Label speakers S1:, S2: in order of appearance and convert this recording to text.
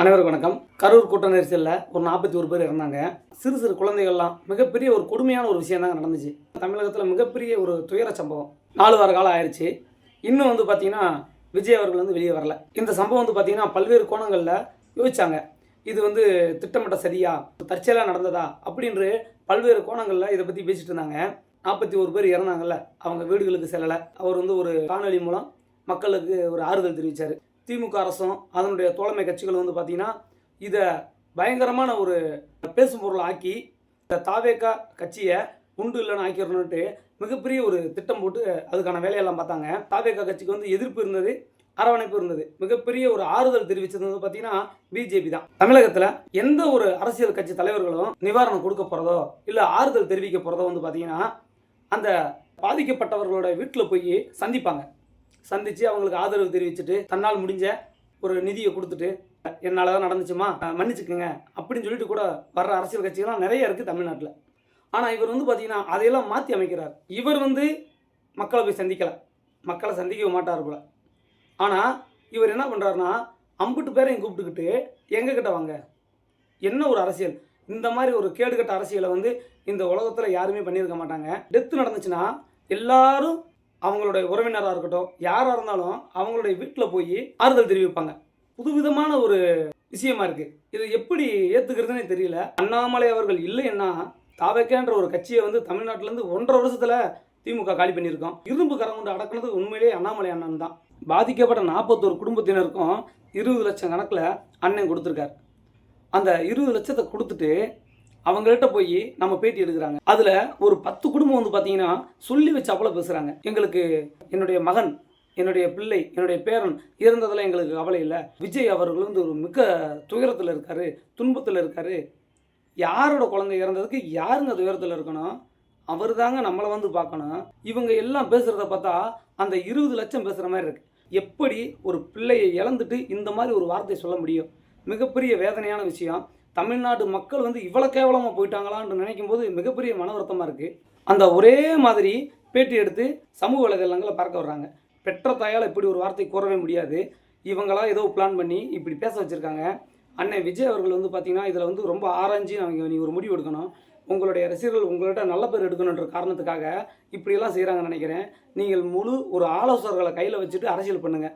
S1: அனைவருக்கும் வணக்கம். கரூர் கூட்ட நெரிசலில் ஒரு நாற்பத்தி ஒரு பேர் இறந்தாங்க. சிறு சிறு குழந்தைகள்லாம் மிகப்பெரிய ஒரு கொடுமையான ஒரு விஷயம் தாங்க நடந்துச்சு. தமிழகத்தில் மிகப்பெரிய ஒரு துயர சம்பவம். நாலு வார காலம் ஆயிடுச்சு இன்னும் வந்து பார்த்தீங்கன்னா விஜய் அவர்கள் வந்து வெளியே வரல. இந்த சம்பவம் வந்து பார்த்தீங்கன்னா பல்வேறு கோணங்களில் யோசிச்சாங்க. இது வந்து திட்டமிட்ட சரியா? தற்செயலாக நடந்ததா? அப்படின்று பல்வேறு கோணங்களில் இதை பற்றி பேசிட்டு இருந்தாங்க. நாற்பத்தி ஒரு பேர் இறந்தாங்கல்ல. அவங்க வீடுகளுக்கு செல்லலை. அவர் வந்து ஒரு காணொலி மூலம் மக்களுக்கு ஒரு ஆறுதல் தெரிவித்தார் திமுக அரசும் அதனுடைய தோழமை கட்சிகள் வந்து பார்த்திங்கன்னா இதை பயங்கரமான ஒரு பேசும் பொருள் ஆக்கி இந்த தாவேக்கா கட்சியை உண்டு இல்லைன்னு ஆக்கிடணுன்ட்டு மிகப்பெரிய ஒரு திட்டம் போட்டு அதுக்கான வேலையெல்லாம் பார்த்தாங்க. தாவேக்கா கட்சிக்கு வந்து எதிர்ப்பு இருந்தது அரவணைப்பு இருந்தது. மிகப்பெரிய ஒரு ஆறுதல் தெரிவித்தது வந்து பார்த்தீங்கன்னா பிஜேபி தான். தமிழகத்தில் எந்த ஒரு அரசியல் கட்சி தலைவர்களும் நிவாரணம் கொடுக்க போகிறதோ இல்லை ஆறுதல் தெரிவிக்க போகிறதோ வந்து பார்த்தீங்கன்னா அந்த பாதிக்கப்பட்டவர்களோட வீட்டில் போய் சந்திப்பாங்க. சந்தித்து அவங்களுக்கு ஆதரவு தெரிவிச்சுட்டு தன்னால் முடிஞ்ச ஒரு நிதியை கொடுத்துட்டு என்னால் தான் நடந்துச்சுமா? மன்னிச்சுக்கோங்க. அப்படின்னு சொல்லிட்டு கூட வர்ற அரசியல் கட்சிகள்லாம் நிறைய இருக்குது தமிழ்நாட்டில். ஆனால் இவர் வந்து பார்த்தீங்கன்னா அதையெல்லாம் மாற்றி அமைக்கிறார். இவர் வந்து மக்களை போய் சந்திக்கலை. மக்களை சந்திக்கவே மாட்டார் போல. ஆனால் இவர் என்ன பண்ணுறாருன்னா அம்பிட்டு பேரையும் கூப்பிட்டுக்கிட்டு எங்ககிட்ட வாங்க? என்ன ஒரு அரசியல்? இந்த மாதிரி ஒரு கேடுகட்ட அரசியலை வந்து இந்த உலகத்தில் யாருமே பண்ணியிருக்க மாட்டாங்க. டெத்து நடந்துச்சுன்னா எல்லாரும் அவங்களுடைய உறவினராக இருக்கட்டும் யாராக இருந்தாலும் அவங்களுடைய வீட்டில் போய் ஆறுதல் தெரிவிப்பாங்க. புதுவிதமான ஒரு விஷயமா இருக்கு. இது எப்படி ஏற்றுக்கிறதுனே தெரியல. அண்ணாமலை அவர்கள் இல்லைன்னா தாவேக்கேன்ற ஒரு கட்சியை வந்து தமிழ்நாட்டிலேருந்து ஒன்றரை வருஷத்தில் திமுக காலி பண்ணியிருக்கோம். இரும்பு கரம் கொண்டு அடக்குனது உண்மையிலேயே அண்ணாமலை அண்ணன் தான். பாதிக்கப்பட்ட நாற்பத்தோரு குடும்பத்தினருக்கும் இருபது லட்சம் கணக்கில் அண்ணன் கொடுத்துருக்காரு. அந்த இருபது லட்சத்தை கொடுத்துட்டு அவங்கள்ட்ட போய் நம்ம பேட்டி எடுக்கிறாங்க. அதில் ஒரு பத்து குடும்பம் வந்து பார்த்தீங்கன்னா சொல்லி வச்சாப்புல பேசுகிறாங்க எங்களுக்கு என்னுடைய மகன் என்னுடைய பிள்ளை என்னுடைய பேரன் இறந்ததில் எங்களுக்கு கவலை இல்லை. விஜய் அவர்கள் வந்து ஒரு மிக துயரத்தில் இருக்கார் துன்பத்தில் இருக்கார். யாரோட குழந்தை இறந்ததுக்கு யாருங்க துயரத்தில் இருக்கணும்? அவர் தாங்க நம்மளை வந்து பார்க்கணும். இவங்க எல்லாம் பேசுகிறத பார்த்தா அந்த இருபது லட்சம் பேசுகிற மாதிரி இருக்குது எப்படி ஒரு பிள்ளையை இழந்துட்டு இந்த மாதிரி ஒரு வார்த்தை சொல்ல முடியும்? மிகப்பெரிய வேதனையான விஷயம். தமிழ்நாடு மக்கள் வந்து இவ்வளோ கேவலமாக போயிட்டாங்களான்னு நினைக்கும் போது மிகப்பெரிய மன வருத்தமாக இருக்குது அந்த ஒரே மாதிரி பேட்டி எடுத்து சமூக வலைதளங்களை பறக்க வர்றாங்க. பெற்ற தாயால் இப்படி ஒரு வார்த்தை கூறவே முடியாது. இவங்களாம் ஏதோ பிளான் பண்ணி இப்படி பேச வச்சுருக்காங்க. அண்ணன் விஜய் அவர்கள் வந்து பார்த்திங்கன்னா இதில் வந்து ரொம்ப ஆராய்ஞ்சு அவங்க நீங்கள் ஒரு முடிவு எடுக்கணும். உங்களுடைய ரசிகர்கள் உங்கள்கிட்ட நல்ல பேர் எடுக்கணுன்ற காரணத்துக்காக இப்படியெல்லாம் செய்கிறாங்கன்னு நினைக்கிறேன். நீங்கள் முழு ஒரு ஆலோசகர்களை கையில் வச்சுட்டு அரசியல் பண்ணுங்கள்